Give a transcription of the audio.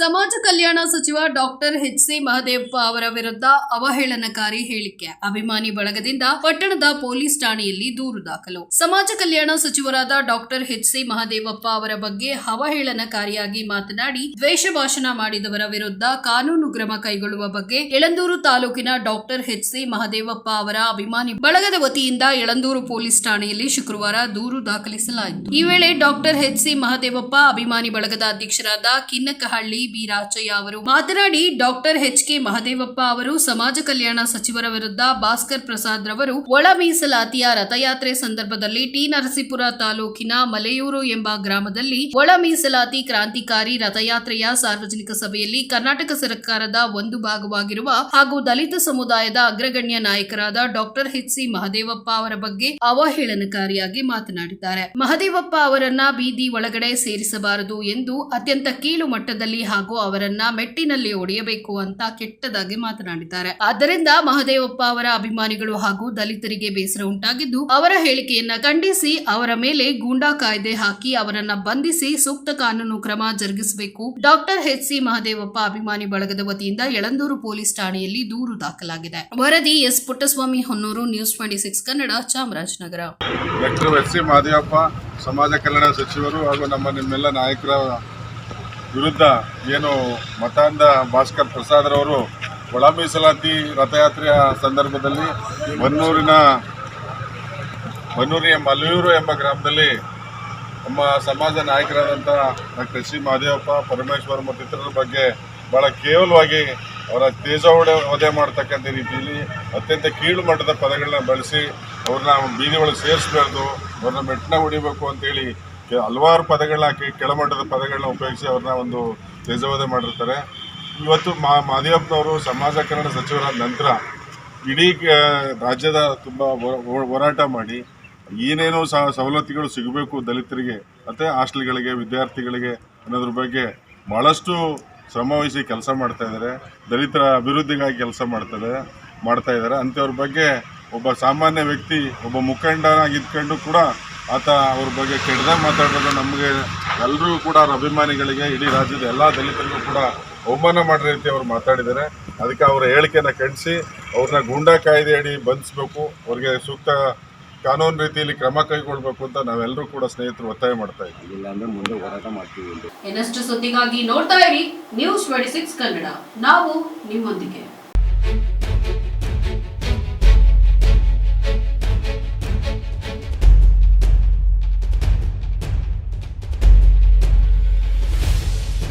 ಸಮಾಜ ಕಲ್ಯಾಣ ಸಚಿವ doctor H C Mahadevappa ಅವರ ವಿರುದ್ಧ ಅವಹೇಳನಕಾರಿ ಹೇಳಿಕೆ. ಅಭಿಮಾನಿ ಬಳಗದಿಂದ ಪಟ್ಟಣದ ಪೊಲೀಸ್ ಠಾಣೆಯಲ್ಲಿ ದೂರು ದಾಖಲು. ಸಮಾಜ ಕಲ್ಯಾಣ ಸಚಿವರಾದ ಡಾಕ್ಟರ್ ಎಚ್ ಸಿ ಮಹದೇವಪ್ಪ ಅವರ ಬಗ್ಗೆ ಅವಹೇಳನಕಾರಿಯಾಗಿ ಮಾತನಾಡಿ, ದ್ವೇಷ ಭಾಷಣ ಮಾಡಿದವರ ವಿರುದ್ಧ ಕಾನೂನು ಕ್ರಮ ಕೈಗೊಳ್ಳುವ ಬಗ್ಗೆ ಯಳಂದೂರು ತಾಲೂಕಿನ ಡಾಕ್ಟರ್ ಎಚ್ ಸಿ ಮಹದೇವಪ್ಪ ಅವರ ಅಭಿಮಾನಿ ಬಳಗದ ವತಿಯಿಂದ ಯಳಂದೂರು ಪೊಲೀಸ್ ಠಾಣೆಯಲ್ಲಿ ಶುಕ್ರವಾರ ದೂರು ದಾಖಲಿಸಲಾಯಿತು. ಈ ವೇಳೆ ಡಾಕ್ಟರ್ ಎಚ್ ಸಿ ಮಹದೇವಪ್ಪ ಅಭಿಮಾನಿ ಬಳಗದ ಅಧ್ಯಕ್ಷರಾದ ಕಿನ್ನಕಹಳ್ಳಿ ಬಿ ರಾಚಯ್ಯ ಅವರು ಮಾತನಾಡಿ ಡಾಕ್ಟರ್ ಎಚ್ ಕೆ ಮಹದೇವಪ್ಪ ಅವರು ಸಮಾಜ ಕಲ್ಯಾಣ ಸಚಿವರ ವಿರುದ್ಧ ಭಾಸ್ಕರ್ ಪ್ರಸಾದ್ ರವರು ಒಳ ಮೀಸಲಾತಿಯ ರಥಯಾತ್ರೆ ಸಂದರ್ಭದಲ್ಲಿ ಟಿ ನರಸೀಪುರ ತಾಲೂಕಿನ ಮಲೆಯೂರು ಎಂಬ ಗ್ರಾಮದಲ್ಲಿ ಒಳ ಮೀಸಲಾತಿ ಕ್ರಾಂತಿಕಾರಿ ರಥಯಾತ್ರೆಯ ಸಾರ್ವಜನಿಕ ಸಭೆಯಲ್ಲಿ ಕರ್ನಾಟಕ ಸರ್ಕಾರದ ಒಂದು ಭಾಗವಾಗಿರುವ ಹಾಗೂ ದಲಿತ ಸಮುದಾಯದ ಅಗ್ರಗಣ್ಯ ನಾಯಕರಾದ ಡಾಕ್ಟರ್ ಎಚ್ ಸಿ ಮಹದೇವಪ್ಪ ಅವರ ಬಗ್ಗೆ ಅವಹೇಳನಕಾರಿಯಾಗಿ ಮಾತನಾಡಿದ್ದಾರೆ. ಮಹದೇವಪ್ಪ ಅವರನ್ನ ಬೀದಿ ಒಳಗಡೆ ಸೇರಿಸಬಾರದು ಎಂದು ಅತ್ಯಂತ ಕೀಳು ಮಟ್ಟದಲ್ಲಿ ಹಾಗೂ ಅವರನ್ನ ಮೆಟ್ಟಿನಲ್ಲಿ ಒಡೆಯಬೇಕು ಅಂತ ಕೆಟ್ಟದಾಗಿ ಮಾತನಾಡಿದ್ದಾರೆ. ಆದ್ದರಿಂದ ಮಹದೇವಪ್ಪ ಅವರ ಅಭಿಮಾನಿಗಳು ಹಾಗೂ ದಲಿತರಿಗೆ ಬೇಸರ ಉಂಟಾಗಿದ್ದು, ಅವರ ಹೇಳಿಕೆಯನ್ನ ಖಂಡಿಸಿ, ಅವರ ಮೇಲೆ ಗೂಂಡಾ ಕಾಯ್ದೆ ಹಾಕಿ ಅವರನ್ನ ಬಂಧಿಸಿ ಸೂಕ್ತ ಕಾನೂನು ಕ್ರಮ ಜರುಗಿಸಬೇಕು. ಡಾಕ್ಟರ್ ಎಚ್ ಸಿ ಮಹದೇವಪ್ಪ ಅಭಿಮಾನಿ ಬಳಗದ ವತಿಯಿಂದ ಯಳಂದೂರು ಪೊಲೀಸ್ ಠಾಣೆಯಲ್ಲಿ ದೂರು ದಾಖಲಾಗಿದೆ. ವರದಿ S Puttaswamy Honnur, news twenty six Kannada, Chamarajanagar. Doctor H C Mahadevappa, ಸಮಾಜ ಕಲ್ಯಾಣ ಸಚಿವರು ಹಾಗೂ ನಮ್ಮ ನಿಮ್ಮೆಲ್ಲ ನಾಯಕರ ವಿರುದ್ಧ ಏನು ಮತಾಂಧ ಭಾಸ್ಕರ್ ಪ್ರಸಾದ್ರವರು ಒಳ ಮೀಸಲಾತಿ ರಥಯಾತ್ರೆಯ ಸಂದರ್ಭದಲ್ಲಿ ಬನ್ನೂರಿನ ಬನ್ನೂರಿನ ಮಲೆಯೂರು ಎಂಬ ಗ್ರಾಮದಲ್ಲಿ ನಮ್ಮ ಸಮಾಜ ನಾಯಕರಾದಂಥ ಡಾಕ್ಟರ್ ಸಿ ಮಹದೇವಪ್ಪ ಪರಮೇಶ್ವರ್ ಮತ್ತು ಇತರರ ಬಗ್ಗೆ ಭಾಳ ಕೇವಲವಾಗಿ ಅವರ ತೇಜ ಒಡೆ ವಧೆ ಮಾಡ್ತಕ್ಕಂಥ ರೀತಿಯಲ್ಲಿ ಅತ್ಯಂತ ಕೀಳು ಮಟ್ಟದ ಪದಗಳನ್ನ ಬಳಸಿ ಅವ್ರನ್ನ ಬೀದಿ ಒಳಗೆ ಸೇರಿಸಬಾರ್ದು, ಅವ್ರನ್ನ ಮೆಟ್ಟನ ಹೊಡಿಬೇಕು ಅಂತೇಳಿ ಹಲವಾರು ಪದಗಳನ್ನ ಕೆಳಮಟ್ಟದ ಪದಗಳನ್ನ ಉಪಯೋಗಿಸಿ ಅವ್ರನ್ನ ಒಂದು ತೇಜವಾದ ಮಾಡಿರ್ತಾರೆ. ಇವತ್ತು ಮಾ ಮಾದೇವಪ್ಪನವರು ಸಮಾಜ ಕಲ್ಯಾಣ ಸಚಿವರಾದ ನಂತರ ಇಡೀ ರಾಜ್ಯದ ತುಂಬ ಹೋರಾಟ ಮಾಡಿ ಏನೇನೋ ಸವಲತ್ತುಗಳು ಸಿಗಬೇಕು ದಲಿತರಿಗೆ, ಮತ್ತು ಹಾಸ್ಟೆಲ್ಗಳಿಗೆ, ವಿದ್ಯಾರ್ಥಿಗಳಿಗೆ ಅನ್ನೋದ್ರ ಬಗ್ಗೆ ಭಾಳಷ್ಟು ಶ್ರಮವಹಿಸಿ ಕೆಲಸ ಮಾಡ್ತಾ ಇದ್ದಾರೆ. ದಲಿತರ ಅಭಿವೃದ್ಧಿಗಾಗಿ ಕೆಲಸ ಮಾಡ್ತಾರೆ ಮಾಡ್ತಾ ಇದ್ದಾರೆ. ಅಂಥವ್ರ ಬಗ್ಗೆ ಒಬ್ಬ ಸಾಮಾನ್ಯ ವ್ಯಕ್ತಿ, ಒಬ್ಬ ಮುಖಂಡನಾಗಿದ್ಕೊಂಡು ಕೂಡ ಆತ ಅವ್ರ ಬಗ್ಗೆ ಕೆಟ್ಟದಾಗ ಮಾತಾಡೋದು ನಮಗೆ ಎಲ್ಲರೂ ಕೂಡ ಅವ್ರ ಅಭಿಮಾನಿಗಳಿಗೆ ಇಡೀ ರಾಜ್ಯದ ಎಲ್ಲ ದಲಿತರಿಗೂ ಕೂಡ ಅವಮಾನ ಮಾಡೋ ರೀತಿ ಅವ್ರು ಮಾತಾಡಿದ್ದಾರೆ. ಅದಕ್ಕೆ ಅವರ ಹೇಳಿಕೆನ ಖಂಡಿಸಿ ಅವ್ರನ್ನ ಗೂಂಡಾ ಕಾಯ್ದೆ ಅಡಿ ಬಂಧಿಸಬೇಕು. ಅವ್ರಿಗೆ ಸೂಕ್ತ ಕಾನೂನು ರೀತಿಯಲ್ಲಿ ಕ್ರಮ ಕೈಗೊಳ್ಬೇಕು ಅಂತ ನಾವೆಲ್ಲರೂ ಕೂಡ ಸ್ನೇಹಿತರು ಒತ್ತಾಯ ಮಾಡ್ತಾ ಇದ್ದೀವಿ. ಇಲ್ಲಾಂದ್ರೆ ಮುಂದೆ ಹೋರಾಟ ಮಾಡ್ತೀವಿ ಇನ್ನಷ್ಟು ಸುದ್ದಿಗಾಗಿ ನೋಡ್ತಾ ಇರಿ ನ್ಯೂಸ್ ಟ್ವೆಂಟಿ ಸಿಕ್ಸ್ ಕನ್ನಡ ನಾವು ನಿಮ್ಮೊಂದಿಗೆ.